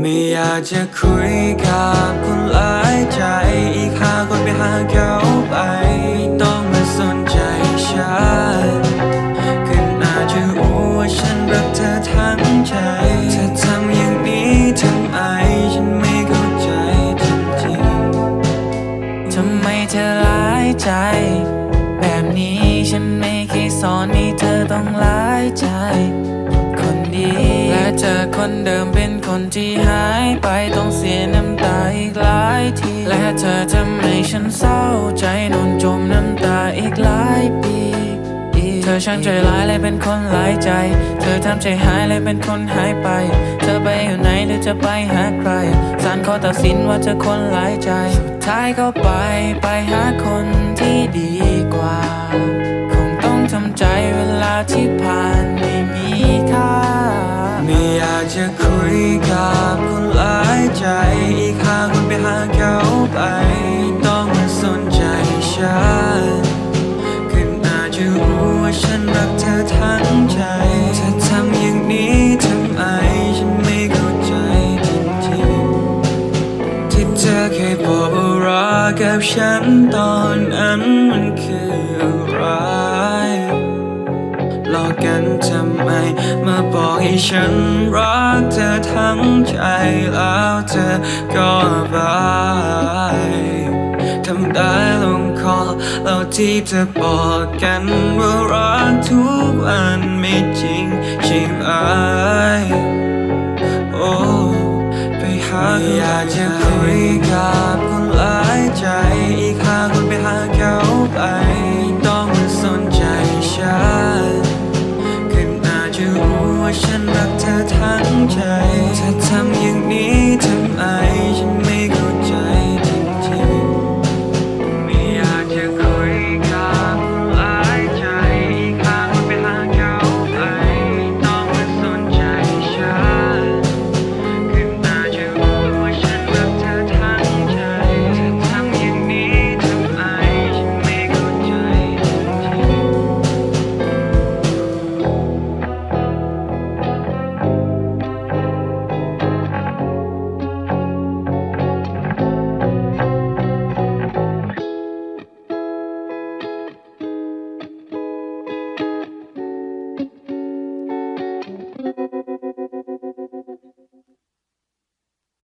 ไม่อยากจะคุยกับคนหลายใจ อีกหาคนไปหาเขาไปไม่ต้องมาสนใจฉันก็น่าจจะรู้ว่าฉันรักเธอทั้งใจเธอทำอย่างนี้ทำไมฉันไม่เข้าใจจริงๆทำไมเธอร้ายใจ แบบนี้ฉันไม่เคยสอนให้เธอต้องร้ายใจ คนดีและเจอคนเดิมเป็น คนที่หายไปต้องเสียน้ำตาอีกหลายที และเธอทำให้ฉันเศร้าใจนอนจมน้ำตาอีกหลายปี เธอช่างใจร้ายเลยเป็นคนหลายใจ เธอทำใจหายเลยเป็นคนหายไป เธอไปอยู่ไหนหรือจะไปหาใครศาลขอตัดสินว่าเธอคนหลายใจ สุดท้ายก็ไปไปหาคนที่ดีกว่า เขาไปต้องมาสนใจฉันก็น่าจะรู้ว่าฉันรักเธอทั้งใจเธอทำอย่างนี้ทำไมฉันไม่เข้าใจจริงๆที่เธอเคยบอกว่ารักกับฉันตอนนั้นมันคืออะไร หลอกกันทำไม มาบอกให้ฉันรักเธอทั้งใจแล้วเธอก็บายทำได้ลงคอแล้วที่เธอบอกกันว่ารักทุกวันไม่จริงใช่ไหม